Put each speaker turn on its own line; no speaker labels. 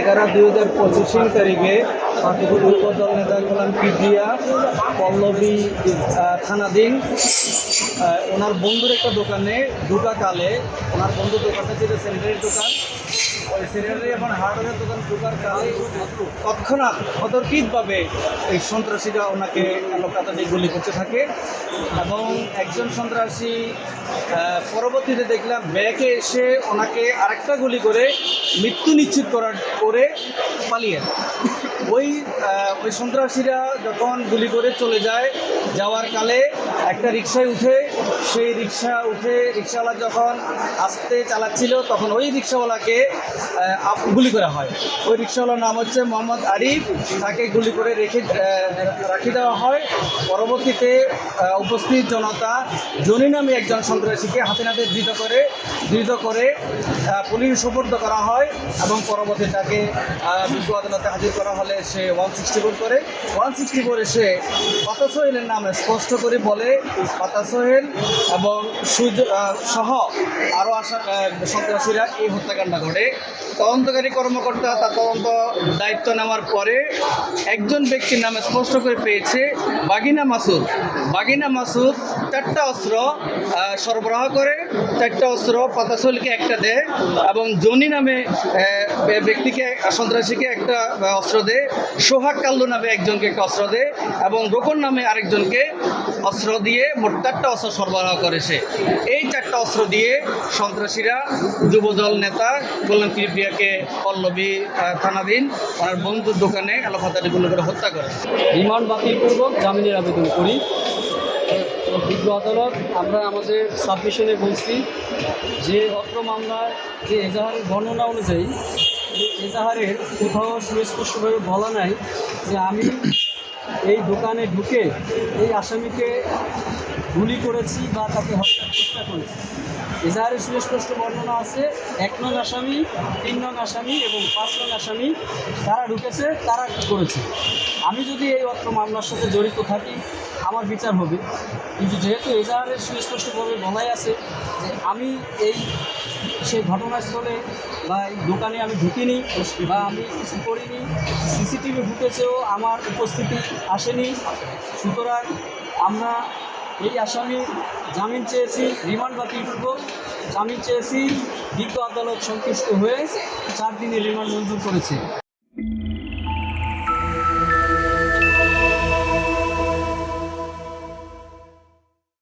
এগারো দুই হাজার পঁচিশ তারিখে উপদল নেতা গোলাম পিডিয়া পল্লবী থানাধীন ওনার বন্ধুর একটা দোকানে দুটা কালে, ওনার বন্ধুর দোকানটা ছিল সেন্টারের দোকান স্যানিটারি এবং হার্ডওয়্যার দোকান ঢোকার তৎক্ষণাৎ অতর্কিতভাবে এই সন্ত্রাসীরা ওনাকে লোকাতাটি গুলি করতে থাকে এবং একজন সন্ত্রাসী পরবর্তীতে দেখলাম ব্যাকে এসে ওনাকে আরেকটা গুলি করে মৃত্যু নিশ্চিত করার করে পালিয়ে ওই ওই সন্ত্রাসীরা যখন গুলি করে চলে যায়, যাওয়ার কালে একটা রিক্সায় উঠে, সেই রিক্সা উঠে রিক্সাওয়ালা যখন আসতে চালাচ্ছিল, তখন ওই রিক্সাওয়ালাকে গুলি করা হয়। ওই রিক্সাওয়ালার নাম হচ্ছে মোহাম্মদ আরিফ। তাকে গুলি করে রেখে রাখি দেওয়া হয়। পরবর্তীতে উপস্থিত জনতা জনি নামে একজন সন্ত্রাসীকে হাতে নাতে ধৃত করে ধৃত করে পুলিশ সুপর্দ করা হয় এবং পরবর্তী তাকে বিজ্ঞ আদালতে হাজির করা হলে সে ওয়ান সিক্সটি ফোর করে। ওয়ান সিক্সটি ফোরে সে পাতা সোহেলের নাম স্পষ্ট করে বলে পাতা সোহেল এবং সহ আরও আসা সন্ত্রাসীরা এই হত্যাকাণ্ড ঘটে। তদন্তকারী কর্মকর্তা তার তদন্ত দায়িত্ব নেওয়ার পরে একজন ব্যক্তির নাম স্পষ্ট করে পেয়েছে বাগিনা মাসুদ। বাগিনা মাসুদ চারটা অস্ত্র সরবরাহ করে, চারটা অস্ত্র পাতাসলকে একটা দেয় এবং জনি নামে ব্যক্তিকে, সন্ত্রাসীকে একটা অস্ত্র দেয়। সোহাগ কাল্লু নামে একজনকে একটা অস্ত্র দেয় এবং রোকন নামে আরেকজনকে অস্ত্র দিয়ে মোট চারটা অস্ত্র সরবরাহ করেছে এই চারটা অস্ত্র দিয়ে সন্ত্রাসীরা, যুবদল নেতা, কল্যাণ প্রিয়াকে পল্লবী থানাধীন ওনার বন্ধুর দোকানে আলোফাতারিগুলো করে হত্যা করে।
রিমান্ড বাতিলপূর্বক জামিনের আবেদন করি। বিজ্ঞ আদালত, আমরা আমাদের সাবমিশনে বলছি যে অত্র মামলার যে এজাহারের বর্ণনা অনুযায়ী এজাহারের কোথাও সুস্পষ্টভাবে বলা নাই যে আমি এই দোকানে ঢুকে এই আসামিকে গুলি করেছি বা তাকে হত্যার চেষ্টা করেছি। এজাহারের সুস্পষ্ট বর্ণনা আছে, এক নং আসামি, তিন নং আসামি এবং পাঁচ নং আসামি, তারা ঢুকেছে, তারা করেছে? আমি যদি এই অত্র মামলার সাথে জড়িত থাকি, আমার বিচার হবে। কিন্তু যেহেতু এজাহারের সুস্পষ্টভাবে বলাই আছে যে আমি এই সেই ঘটনাস্থলে বা এই দোকানে আমি ঢুকিনি বা আমি কিছু করিনি, সিসিটিভি ফুটেজেও আমার উপস্থিতি আসেনি। সুতরাং আমরা এই আসামি জামিন চেয়েছি, রিমান্ড বাতিলপূর্বক জামিন চেয়েছি, বিজ্ঞ আদালত সন্তুষ্ট হয়ে চার দিনের রিমান্ড মঞ্জুর করেছে।